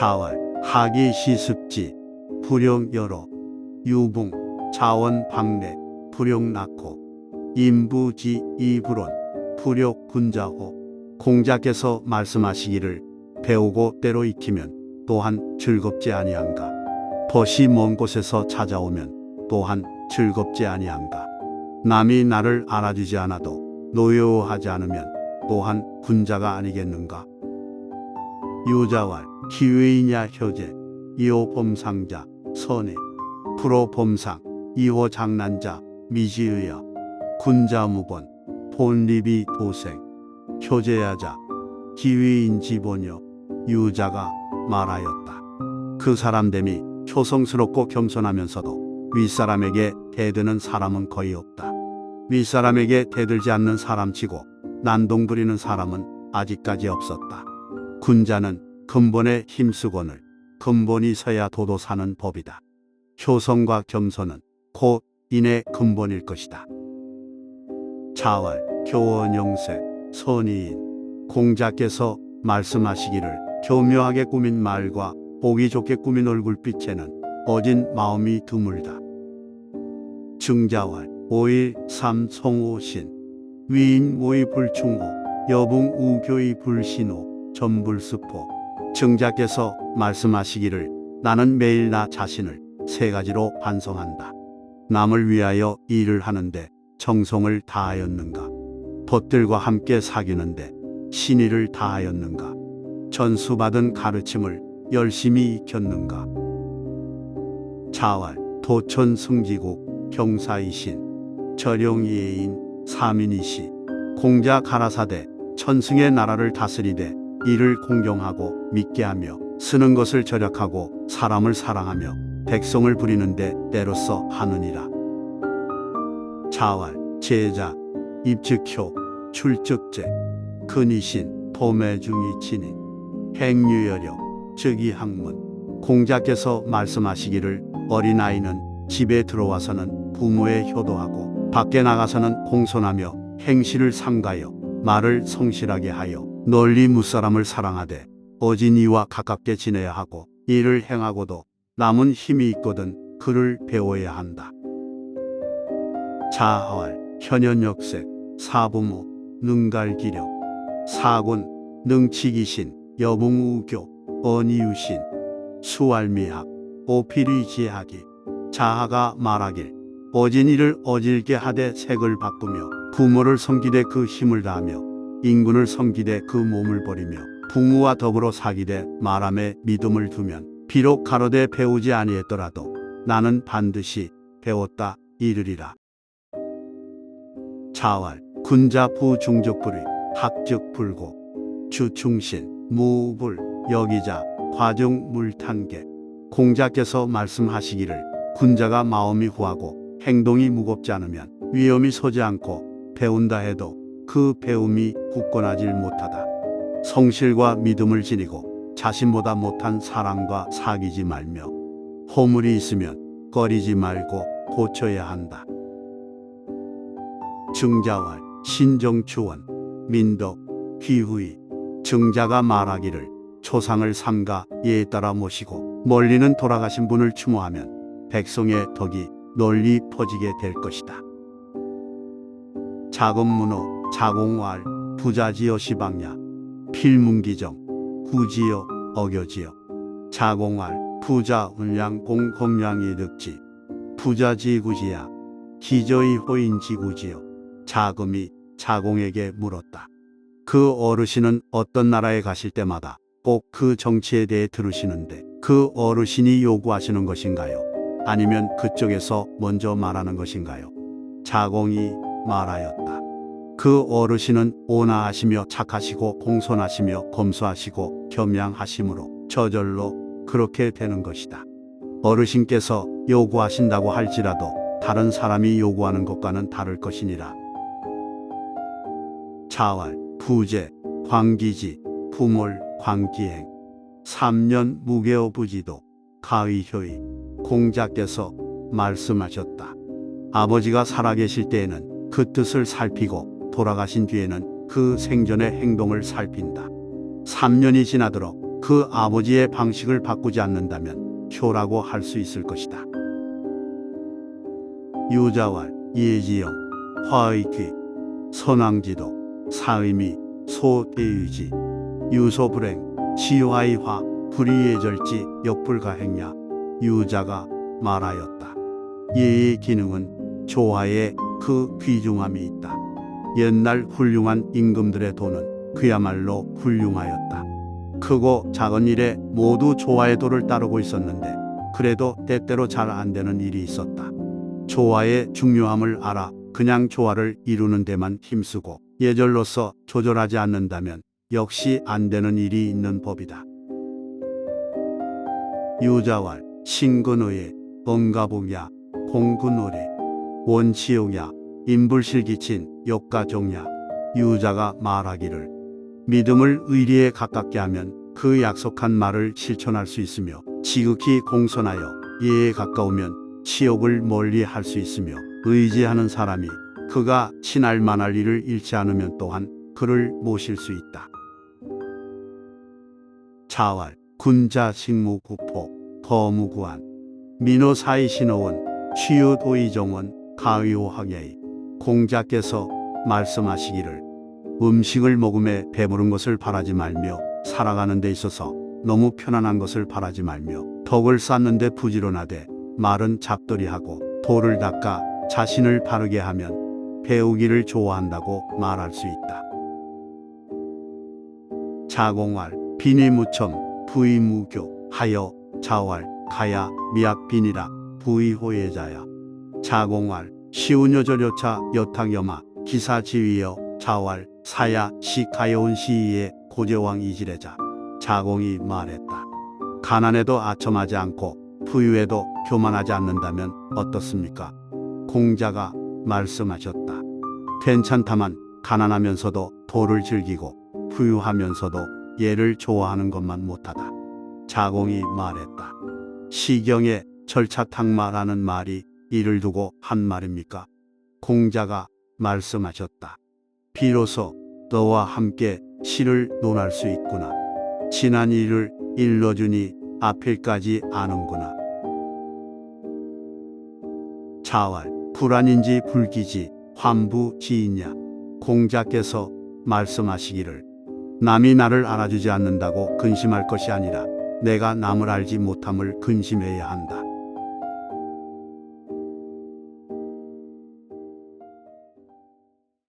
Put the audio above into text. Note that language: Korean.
자활, 하기 시습지, 불용 여러, 유붕, 자원 방래, 불용 낳고, 인부지 이불원, 불욕 군자호, 공자께서 말씀하시기를 배우고 때로 익히면 또한 즐겁지 아니한가. 벗이 먼 곳에서 찾아오면 또한 즐겁지 아니한가. 남이 나를 알아주지 않아도 노여워하지 않으면 또한 군자가 아니겠는가. 유자왈 기회이냐 효제 이호 범상자 선해 프로 범상 이호 장난자 미지의여 군자무번 본리비 도생 효제야자 기회인 지본여 유자가 말하였다. 그 사람됨이 효성스럽고 겸손하면서도 윗사람에게 대드는 사람은 거의 없다. 윗사람에게 대들지 않는 사람치고 난동 부리는 사람은 아직까지 없었다. 군자는 근본에 힘쓰고늘 근본이 서야 도도 사는 법이다. 효성과 겸손은 곧 인의 근본일 것이다. 자활, 교원영색, 선의인, 공자께서 말씀하시기를 교묘하게 꾸민 말과 보기 좋게 꾸민 얼굴빛에는 어진 마음이 드물다. 증자활, 오일 삼성오신, 위인 모의 불충호, 여붕 우교의 불신호, 전불스포. 증자께서 말씀하시기를 나는 매일 나 자신을 세 가지로 반성한다. 남을 위하여 일을 하는데 정성을 다하였는가? 벗들과 함께 사귀는데 신의를 다하였는가? 전수받은 가르침을 열심히 익혔는가? 자활, 도천 승지국, 경사이신, 절용이애인, 사민이시, 공자 가라사대, 천승의 나라를 다스리되 이를 공경하고 믿게 하며 쓰는 것을 절약하고 사람을 사랑하며 백성을 부리는데 때로써 하느니라. 자활, 제자, 입즉효, 출적제, 근이신, 도매중이 친인, 행유여력, 즉이 학문. 공자께서 말씀하시기를 어린아이는 집에 들어와서는 부모의 효도하고 밖에 나가서는 공손하며 행실을 삼가여 말을 성실하게 하여 널리 무사람을 사랑하되 어진 이와 가깝게 지내야 하고 이를 행하고도 남은 힘이 있거든 그를 배워야 한다. 자활, 현연역색, 사부모, 능갈기력, 사군, 능치기신, 여붕우교, 언이유신, 수알미학, 오피리지하기, 자하가 말하길, 어진 이를 어질게 하되 색을 바꾸며 부모를 섬기되 그 힘을 다하며 인군을 섬기되 그 몸을 버리며 부모와 더불어 사귀되 말함에 믿음을 두면 비록 가로되 배우지 아니했더라도 나는 반드시 배웠다 이르리라. 자활 군자 부중적불의 합적불고 주충신 무불 여기자 과중 물탄계 공자께서 말씀하시기를 군자가 마음이 후하고 행동이 무겁지 않으면 위험이 서지 않고 배운다 해도 그 배움이 굳건하질 못하다. 성실과 믿음을 지니고 자신보다 못한 사람과 사귀지 말며 허물이 있으면 꺼리지 말고 고쳐야 한다. 증자활, 신정추원, 민덕, 귀후이, 증자가 말하기를 초상을 삼가 예에 따라 모시고 멀리는 돌아가신 분을 추모하면 백성의 덕이 널리 퍼지게 될 것이다. 자금문호, 자공활, 부자지어 시방야, 필문기정, 구지어, 어겨지어, 자공활, 부자 운량 공험량이 득지, 부자지 구지야, 기저의 호인지 구지여, 자금이 자공에게 물었다. 그 어르신은 어떤 나라에 가실 때마다 꼭 그 정치에 대해 들으시는데 그 어르신이 요구하시는 것인가요? 아니면 그쪽에서 먼저 말하는 것인가요? 자공이 말하였다. 그 어르신은 온화하시며 착하시고 공손하시며 검소하시고 겸양하심으로 저절로 그렇게 되는 것이다. 어르신께서 요구하신다고 할지라도 다른 사람이 요구하는 것과는 다를 것이니라. 자활, 부재, 광기지, 부몰, 광기행, 삼년 무게어부지도, 가의효의, 공자께서 말씀하셨다. 아버지가 살아계실 때에는 그 뜻을 살피고 돌아가신 뒤에는 그 생전의 행동을 살핀다. 3년이 지나도록 그 아버지의 방식을 바꾸지 않는다면 효라고 할 수 있을 것이다. 유자왈, 예지영, 화의귀, 선왕지도, 사의미, 소대유지, 유소불행, 시화의화, 불의예절지, 역불가행야, 유자가 말하였다. 예의 기능은 조화에 그 귀중함이 있다. 옛날 훌륭한 임금들의 도는 그야말로 훌륭하였다. 크고 작은 일에 모두 조화의 도를 따르고 있었는데 그래도 때때로 잘 안 되는 일이 있었다. 조화의 중요함을 알아 그냥 조화를 이루는 데만 힘쓰고 예절로서 조절하지 않는다면 역시 안 되는 일이 있는 법이다. 유자왈, 신근의의, 언가봉야, 공군노래, 원치용야, 인불실기친, 역가종야, 유자가 말하기를 믿음을 의리에 가깝게 하면 그 약속한 말을 실천할 수 있으며 지극히 공손하여 예에 가까우면 치욕을 멀리 할 수 있으며 의지하는 사람이 그가 친할 만할 일을 잃지 않으면 또한 그를 모실 수 있다. 자왈, 군자 식무구포, 거무구안, 민호사이 신호원, 취유도의정원, 가의호학예의 공자께서 말씀하시기를 음식을 먹음에 배부른 것을 바라지 말며 살아가는 데 있어서 너무 편안한 것을 바라지 말며 덕을 쌓는데 부지런하되 말은 잡돌이하고 돌을 닦아 자신을 바르게 하면 배우기를 좋아한다고 말할 수 있다. 자공활, 비니무첨, 부의무교, 하여, 자활, 가야, 미약빈이라, 부의호예자야. 자공활, 시운여절여차, 여탕여마, 기사지위여, 자활, 사야, 시가여운 시위의 고제왕 이지레자. 자공이 말했다. 가난에도 아첨하지 않고 부유에도 교만하지 않는다면 어떻습니까? 공자가 말씀하셨다. 괜찮다만 가난하면서도 도를 즐기고 부유하면서도 예를 좋아하는 것만 못하다. 자공이 말했다. 시경에 절차탕마라는 말이 이를 두고 한 말입니까? 공자가 말씀하셨다. 비로소 너와 함께 시를 논할 수 있구나. 지난 일을 일러주니 앞일까지 아는구나. 자활, 불안인지 불기지, 환부 지이냐. 공자께서 말씀하시기를 남이 나를 알아주지 않는다고 근심할 것이 아니라 내가 남을 알지 못함을 근심해야 한다.